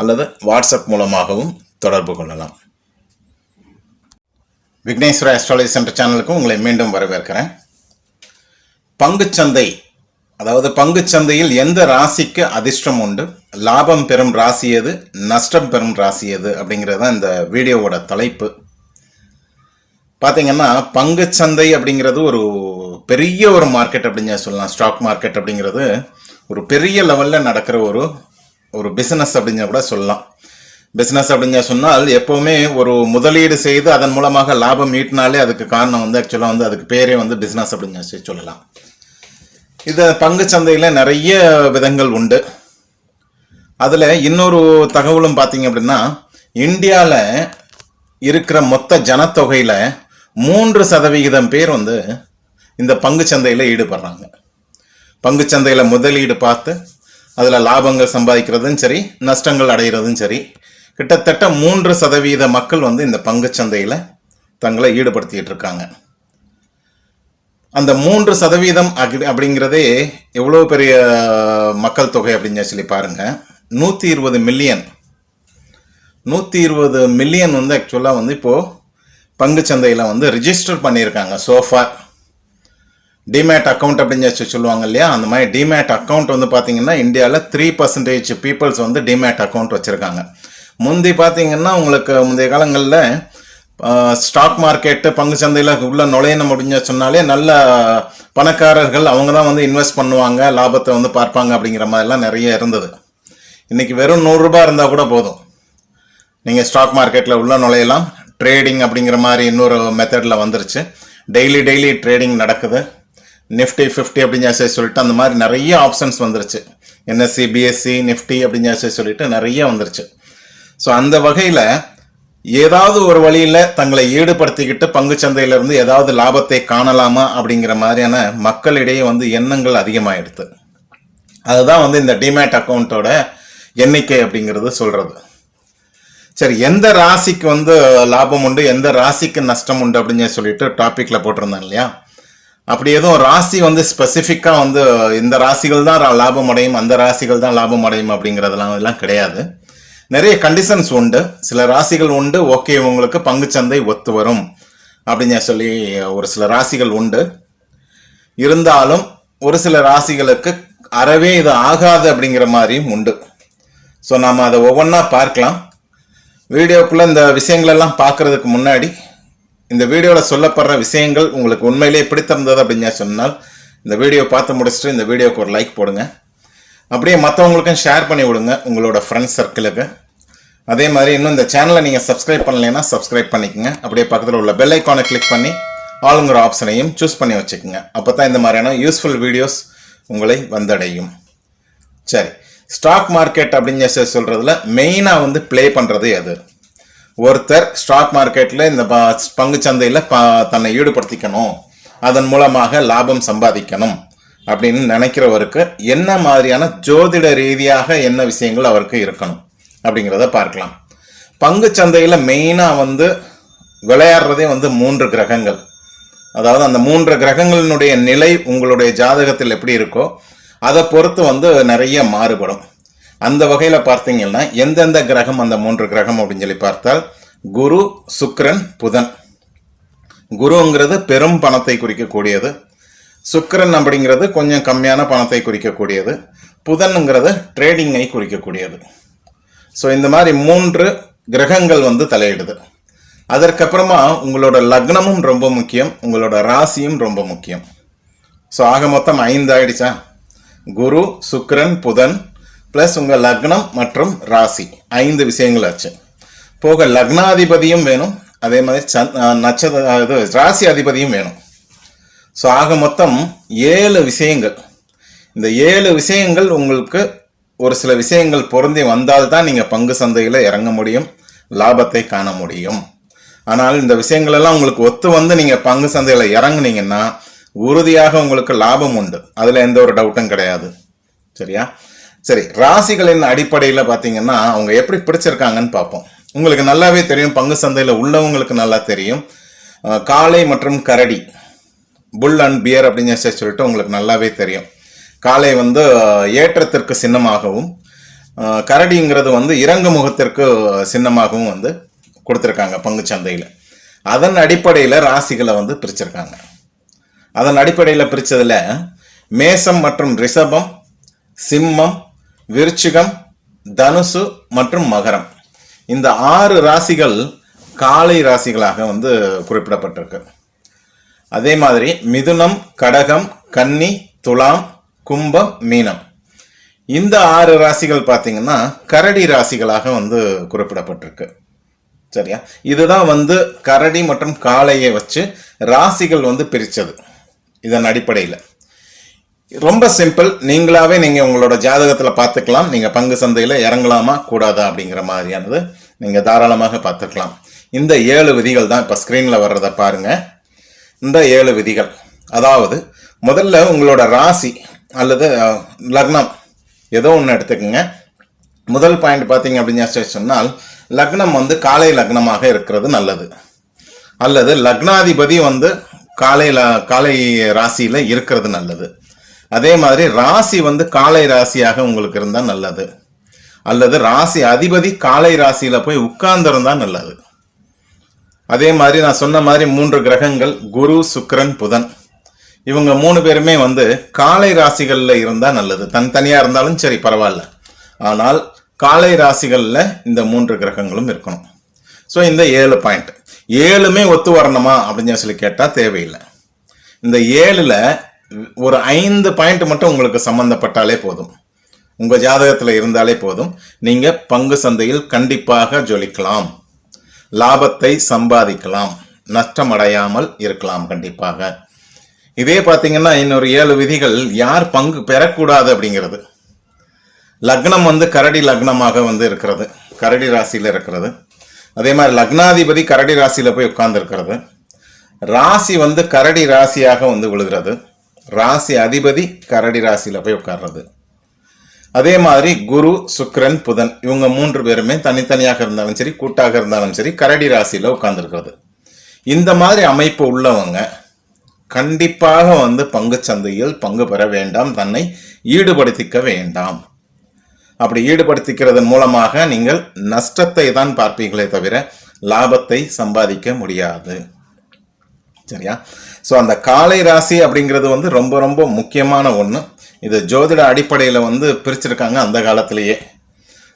அல்லது வாட்ஸ்அப் மூலமாகவும் தொடர்பு கொள்ளலாம். விக்னேஸ்வர அஸ்ட்ராலஜி சென்டர் சேனலுக்கு உங்களை மீண்டும் வரவேற்கிறேன். பங்குச்சந்தை அதாவது பங்குச்சந்தையில் எந்த ராசிக்கு அதிர்ஷ்டம் உண்டு? லாபம் பெறும் ராசி எது? நஷ்டம் பெறும் ராசி எது? அப்படிங்கிறது தான் இந்த வீடியோவோட தலைப்பு. பார்த்தீங்கன்னா பங்குச்சந்தை அப்படிங்கிறது ஒரு பெரிய ஒரு மார்க்கெட் அப்படின்னு சொல்லலாம். ஸ்டாக் மார்க்கெட் அப்படிங்கிறது ஒரு பெரிய லெவலில் நடக்கிற ஒரு ஒரு பிஸ்னஸ் அப்படின்னு கூட சொல்லலாம். பிஸ்னஸ் அப்படின்னு சொன்னால் எப்போவுமே ஒரு முதலீடு செய்து அதன் மூலமாக லாபம் ஈட்டினாலே அதுக்கு காரணம் வந்து ஆக்சுவலாக வந்து அதுக்கு பேரே வந்து பிஸ்னஸ் அப்படின்னு சொல்லி சொல்லலாம். இது பங்குச்சந்தையில் நிறைய விதங்கள் உண்டு. அதில் இன்னொரு தகவலும் பார்த்தீங்க அப்படின்னா இந்தியாவில் இருக்கிற மொத்த ஜனத்தொகையில் மூன்று சதவிகிதம் பேர் வந்து இந்த பங்குச்சந்தையில் ஈடுபடுறாங்க. பங்குச்சந்தையில் முதலீடு பார்த்து அதில் லாபங்கள் சம்பாதிக்கிறதும் சரி நஷ்டங்கள் அடைகிறதும் சரி கிட்டத்தட்ட மூன்று சதவீத மக்கள் வந்து இந்த பங்குச்சந்தையில் தங்களை ஈடுபடுத்திக்கிட்டு இருக்காங்க. அந்த மூன்று சதவீதம் அப்படி- அப்படிங்கிறதே எவ்வளோ பெரிய மக்கள் தொகை அப்படின்னு சொல்லி பாருங்கள் நூற்றி இருபது மில்லியன். நூற்றி இருபது மில்லியன் வந்து ஆக்சுவலாக வந்து இப்போது பங்குச்சந்தையில் வந்து ரிஜிஸ்டர் பண்ணியிருக்காங்க சோஃபா டிமேட் அக்கௌண்ட் அப்படின்னு சொல்லி சொல்லுவாங்க இல்லையா? அந்த மாதிரி டிமேட் அக்கௌண்ட் வந்து பார்த்தீங்கன்னா இந்தியாவில் த்ரீ பர்சன்டேஜ் பீப்புள்ஸ் வந்து டிமேட் அக்கௌண்ட் வச்சுருக்காங்க. முந்தி பார்த்தீங்கன்னா உங்களுக்கு முந்தைய காலங்களில் ஸ்டாக் மார்க்கெட்டு பங்கு சந்தையில் உள்ள நுழையணும் அப்படின்னு சொன்னாலே நல்ல பணக்காரர்கள் அவங்க தான் வந்து இன்வெஸ்ட் பண்ணுவாங்க லாபத்தை வந்து பார்ப்பாங்க அப்படிங்கிற மாதிரிலாம் நிறைய இருந்தது. இன்றைக்கி வெறும் நூறுரூபா இருந்தால் கூட போதும். நீங்கள் ஸ்டாக் மார்க்கெட்டில் உள்ள நுழையலாம். ட்ரேடிங் அப்படிங்கிற மாதிரி இன்னொரு மெத்தடில் வந்துருச்சு. டெய்லி டெய்லி ட்ரேடிங் நடக்குது. நிஃப்டி ஃபிஃப்டி அப்படின்னு சொல்லி சொல்லிட்டு அந்த மாதிரி நிறைய ஆப்ஷன்ஸ் வந்துருச்சு. என்எஸ்சி பிஎஸ்சி நிஃப்டி அப்படின்னு சொல்லி சொல்லிட்டு நிறைய வந்துருச்சு. ஸோ அந்த வகையில் ஏதாவது ஒரு வழியில் தங்களை ஈடுபடுத்திக்கிட்டு பங்குச்சந்தையிலிருந்து ஏதாவது லாபத்தை காணலாமா அப்படிங்கிற மாதிரியான மக்களிடையே வந்து எண்ணங்கள் அதிகமாகிடுது அதுதான் வந்து இந்த டிமேட் அக்கௌண்ட்டோட எண்ணிக்கை அப்படிங்கிறது சொல்கிறது சரி எந்த ராசிக்கு வந்து லாபம் உண்டு எந்த ராசிக்கு நஷ்டம் உண்டு அப்படின்னு சொல்லிட்டு டாப்பிக்கில் போட்டிருந்தேன் இல்லையா? அப்படி எதுவும் ராசி வந்து ஸ்பெசிஃபிக்காக வந்து இந்த ராசிகள் தான் ரா- லாபம் அடையும் அந்த ராசிகள் தான் லாபம் அடையும் அப்படிங்கிறதெல்லாம் எல்லாம் கிடையாது. நிறைய கண்டிஷன்ஸ் உண்டு. சில ராசிகள் உண்டு. ஓகே உங்களுக்கு பங்குச்சந்தை ஒத்து வரும் அப்படின்னு சொல்லி ஒரு சில ராசிகள் உண்டு. இருந்தாலும் ஒரு சில ராசிகளுக்கு அறவே இது ஆகாது அப்படிங்கிற மாதிரியும் உண்டு. ஸோ நாம் அதை ஒவ்வொன்றா பார்க்கலாம். வீடியோக்குள்ளே இந்த விஷயங்களெல்லாம் பார்க்குறதுக்கு முன்னாடி இந்த வீடியோவில் சொல்லப்படுற விஷயங்கள் உங்களுக்கு உண்மையிலேயே பிடித்திருந்தது அப்படின்னு சொன்னால் இந்த வீடியோ பார்த்து முடிச்சுட்டு இந்த வீடியோக்கு ஒரு லைக் போடுங்க. அப்படியே மற்றவங்களுக்கும் ஷேர் பண்ணி விடுங்க உங்களோட ஃப்ரெண்ட்ஸ் சர்க்கிளுக்கு அதே மாதிரி இன்னும் இந்த சேனலை நீங்கள் சப்ஸ்கிரைப் பண்ணலைன்னா சப்ஸ்கிரைப் பண்ணிக்கங்க. அப்படியே பக்கத்தில் உள்ள பெல் ஐக்கானை கிளிக் பண்ணி ஆளுங்கிற ஆப்ஷனையும் சூஸ் பண்ணி வச்சுக்கோங்க. அப்போ தான் இந்த மாதிரியான யூஸ்ஃபுல் வீடியோஸ் உங்களை வந்தடையும். சரி ஸ்டாக் மார்க்கெட் அப்படின்னு சொல்கிறதுல மெயினாக வந்து ப்ளே பண்ணுறது எது? ஒருத்தர் ஸ்டாக் மார்க்கெட்டில் இந்த பங்கு பங்குச் சந்தையில் ப தன்னை ஈடுபடுத்திக்கணும். அதன் மூலமாக லாபம் சம்பாதிக்கணும் அப்படின்னு நினைக்கிறவருக்கு என்ன மாதிரியான ஜோதிட ரீதியாக என்ன விஷயங்கள் அவருக்கு இருக்கணும் அப்படிங்கிறத பார்க்கலாம். பங்குச் சந்தையில் மெயினாக வந்து விளையாடுறதே வந்து மூன்று கிரகங்கள். அதாவது அந்த மூன்று கிரகங்களினுடைய நிலை உங்களுடைய ஜாதகத்தில் எப்படி இருக்கோ அதை பொறுத்து வந்து நிறைய மாறுபடும். அந்த வகையில் பார்த்தீங்கன்னா எந்தெந்த கிரகம் அந்த மூன்று கிரகம் அப்படின்னு சொல்லி பார்த்தால் குரு சுக்ரன் புதன். குருங்கிறது பெரும் பணத்தை குறிக்கக்கூடியது. சுக்கரன் அப்படிங்கிறது கொஞ்சம் கம்மியான பணத்தை குறிக்கக்கூடியது. புதனுங்கிறது ட்ரேடிங்கை குறிக்கக்கூடியது. ஸோ இந்த மாதிரி மூன்று கிரகங்கள் வந்து தலையிடுது. அதற்கப்புறமா உங்களோட லக்னமும் ரொம்ப முக்கியம் உங்களோட ராசியும் ரொம்ப முக்கியம். ஸோ ஆக மொத்தம் ஐந்து ஆயிடுச்சா? குரு சுக்ரன் புதன் ப்ளஸ் உங்கள் லக்னம் மற்றும் ராசி. ஐந்து விஷயங்கள் ஆச்சு போக லக்னாதிபதியும் வேணும். அதே மாதிரி சந் நட்சத்திர இது ராசி அதிபதியும் வேணும். ஸோ ஆக மொத்தம் ஏழு விஷயங்கள். இந்த ஏழு விஷயங்கள் உங்களுக்கு ஒரு சில விஷயங்கள் பொருந்தி வந்தால்தான் நீங்கள் பங்கு சந்தையில் இறங்க முடியும் லாபத்தை காண முடியும். ஆனால் இந்த விஷயங்கள் எல்லாம் உங்களுக்கு ஒத்து வந்து நீங்கள் பங்கு சந்தையில் இறங்குனீங்கன்னா உறுதியாக உங்களுக்கு லாபம் உண்டு. அதில் எந்த ஒரு டவுட்டும் கிடையாது. சரியா? சரி ராசிகளின் அடிப்படையில் பார்த்தீங்கன்னா அவங்க எப்படி பிடிச்சிருக்காங்கன்னு பார்ப்போம். உங்களுக்கு நல்லாவே தெரியும் பங்கு சந்தையில் உள்ளவங்களுக்கு நல்லா தெரியும். காளை மற்றும் கரடி புல் அண்ட் பியர் அப்படின்னு சொல்லிட்டு உங்களுக்கு நல்லாவே தெரியும். காளை வந்து ஏற்றத்திற்கு சின்னமாகவும் கரடிங்கிறது வந்து இறங்கு முகத்திற்கு சின்னமாகவும் வந்து கொடுத்துருக்காங்க பங்கு சந்தையில். அதன் அடிப்படையில் ராசிகளை வந்து பிரிச்சிருக்காங்க. அதன் அடிப்படையில் பிரித்ததில் மேசம் மற்றும் ரிஷபம் சிம்மம் விருச்சிகம் தனுசு மற்றும் மகரம். இந்த ஆறு ராசிகள் காளை ராசிகளாக வந்து குறிப்பிடப்பட்டிருக்கு. அதே மாதிரி மிதுனம் கடகம் கன்னி துலாம் கும்பம் மீனம். இந்த ஆறு ராசிகள் பார்த்தீங்கன்னா கரடி ராசிகளாக வந்து குறிப்பிடப்பட்டிருக்கு. சரியா? இதுதான் வந்து கரடி மற்றும் காளையை வச்சு ராசிகள் வந்து பிரித்தது இதன் அடிப்படையில். ரொம்ப சிம்பிள். நீங்களாவே நீங்க உங்களோட ஜாதகத்துல பார்த்துக்கலாம். நீங்க பங்கு சந்தையில இறங்கலாமா கூடாதா அப்படிங்கிற மாதிரியானது நீங்க தாராளமாக பார்த்துக்கலாம். இந்த ஏழு விதிகள் தான் இப்ப ஸ்கிரீன்ல வர்றத பாருங்க. இந்த ஏழு விதிகள். அதாவது முதல்ல உங்களோட ராசி அல்லது லக்னம். ஏதோ ஒன்று எடுத்துக்கோங்க. முதல் பாயிண்ட் பார்த்தீங்க அப்படின்னு சொன்னால் லக்னம் வந்து காலை லக்னமாக இருக்கிறது நல்லது. அல்லது லக்னாதிபதி வந்து காலை ல- காலை ராசியில் இருக்கிறது நல்லது. அதே மாதிரி ராசி வந்து காலை ராசியாக உங்களுக்கு இருந்தால் நல்லது. அல்லது ராசி அதிபதி காலை ராசியில் போய் உட்கார்ந்திருந்தா நல்லது. அதே மாதிரி நான் சொன்ன மாதிரி மூன்று கிரகங்கள் குரு சுக்கிரன் புதன். இவங்க மூணு பேருமே வந்து காலை ராசிகளில் இருந்தால் நல்லது. தனித்தனியாக இருந்தாலும் சரி பரவாயில்ல. ஆனால் காலை ராசிகளில் இந்த மூன்று கிரகங்களும் இருக்கணும். ஸோ இந்த ஏழு பாயிண்ட் ஏழுமே ஒத்து வரணுமா அப்படின்னு சொல்லி கேட்டால் தேவையில்லை. இந்த ஏழில் ஒரு ஐந்து பாயிண்ட் மட்டும் உங்களுக்கு சம்பந்தப்பட்டாலே போதும். உங்கள் ஜாதகத்தில் இருந்தாலே போதும். நீங்கள் பங்கு சந்தையில் கண்டிப்பாக ஜொலிக்கலாம். லாபத்தை சம்பாதிக்கலாம். நஷ்டம் அடையாமல் இருக்கலாம் கண்டிப்பாக. இதே பார்த்தீங்கன்னா இன்னொரு ஏழு விதிகள் யார் பங்கு பெறக்கூடாது அப்படிங்கிறது. லக்னம் வந்து கரடி லக்னமாக வந்து இருக்கிறது. கரடி ராசியில் இருக்கிறது. அதே மாதிரி லக்னாதிபதி கரடி ராசியில் போய் உட்கார்ந்துருக்கிறது. ராசி வந்து கரடி ராசியாக வந்து விழுகிறது. ராசி அதிபதி கரடி ராசியில போய் உட்கார்றது. அதே மாதிரி குரு சுக்ரன் புதன் இவங்க மூன்று பேருமே தனித்தனியாக இருந்தாலும் சரி கூட்டாக இருந்தாலும் சரி கரடி ராசியில உட்கார்ந்துருக்கிறது. இந்த மாதிரி அமைப்பு உள்ளவங்க கண்டிப்பாக வந்து பங்கு சந்தையில் பங்கு பெற வேண்டாம் தன்னை ஈடுபடுத்திக்க வேண்டாம். அப்படி ஈடுபடுத்திக்கிறதன் மூலமாக நீங்கள் நஷ்டத்தை தான் பார்ப்பீங்களே தவிர லாபத்தை சம்பாதிக்க முடியாது. சரியா? ஸோ அந்த காலை ராசி அப்படிங்கிறது வந்து ரொம்ப ரொம்ப முக்கியமான ஒன்று இது ஜோதிட அடிப்படையில் வந்து பிரிச்சிருக்காங்க அந்த காலத்திலேயே.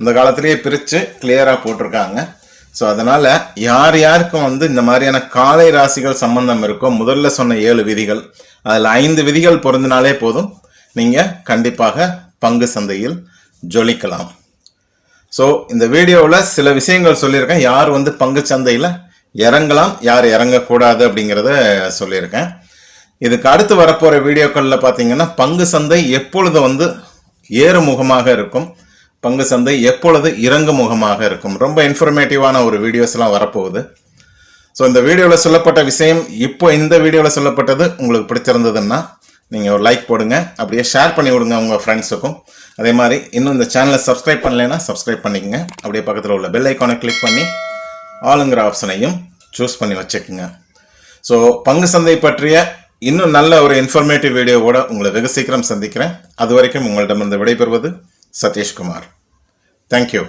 இந்த காலத்திலேயே பிரித்து கிளியராக போட்டிருக்காங்க. ஸோ அதனால் யார் யாருக்கும் வந்து இந்த மாதிரியான காலை ராசிகள் சம்பந்தம் இருக்கோ முதல்ல சொன்ன ஏழு விதிகள் அதில் ஐந்து விதிகள் பொருந்தினாலே போதும். நீங்கள் கண்டிப்பாக பங்கு சந்தையில் ஜொலிக்கலாம். ஸோ இந்த வீடியோவில் சில விஷயங்கள் சொல்லியிருக்கேன். யார் வந்து பங்கு சந்தையில் இறங்கலாம் யார் இறங்கக்கூடாது அப்படிங்கிறத சொல்லியிருக்கேன். இதுக்கு அடுத்து வரப்போகிற வீடியோக்களில் பார்த்தீங்கன்னா பங்கு சந்தை எப்பொழுது வந்து ஏறுமுகமாக இருக்கும் பங்கு சந்தை எப்பொழுது இறங்கு முகமாக இருக்கும். ரொம்ப இன்ஃபர்மேட்டிவான ஒரு வீடியோஸ்லாம் வரப்போகுது. ஸோ இந்த வீடியோவில் சொல்லப்பட்ட விஷயம் இப்போ இந்த வீடியோவில் சொல்லப்பட்டது உங்களுக்கு பிடிச்சிருந்ததுன்னா நீங்கள் ஒரு லைக் போடுங்க அப்படியே ஷேர் பண்ணி விடுங்க உங்கள் ஃப்ரெண்ட்ஸுக்கும் அதே மாதிரி இன்னும் இந்த சேனலை சப்ஸ்கிரைப் பண்ணலைன்னா சப்ஸ்கிரைப் பண்ணிக்கங்க. அப்படியே பக்கத்தில் உள்ள பெல் ஐக்கானை கிளிக் பண்ணி ஆளுங்கிற ஆப்ஷனையும் சூஸ் பண்ணி வச்சுக்கோங்க. ஸோ பங்கு சந்தை பற்றிய இன்னும் நல்ல ஒரு இன்ஃபர்மேட்டிவ் வீடியோவோட உங்களை வெகு சீக்கிரம் சந்திக்கிறேன். அது வரைக்கும் உங்களிடமிருந்து விடைபெறுவது சதீஷ்குமார். தேங்க்யூ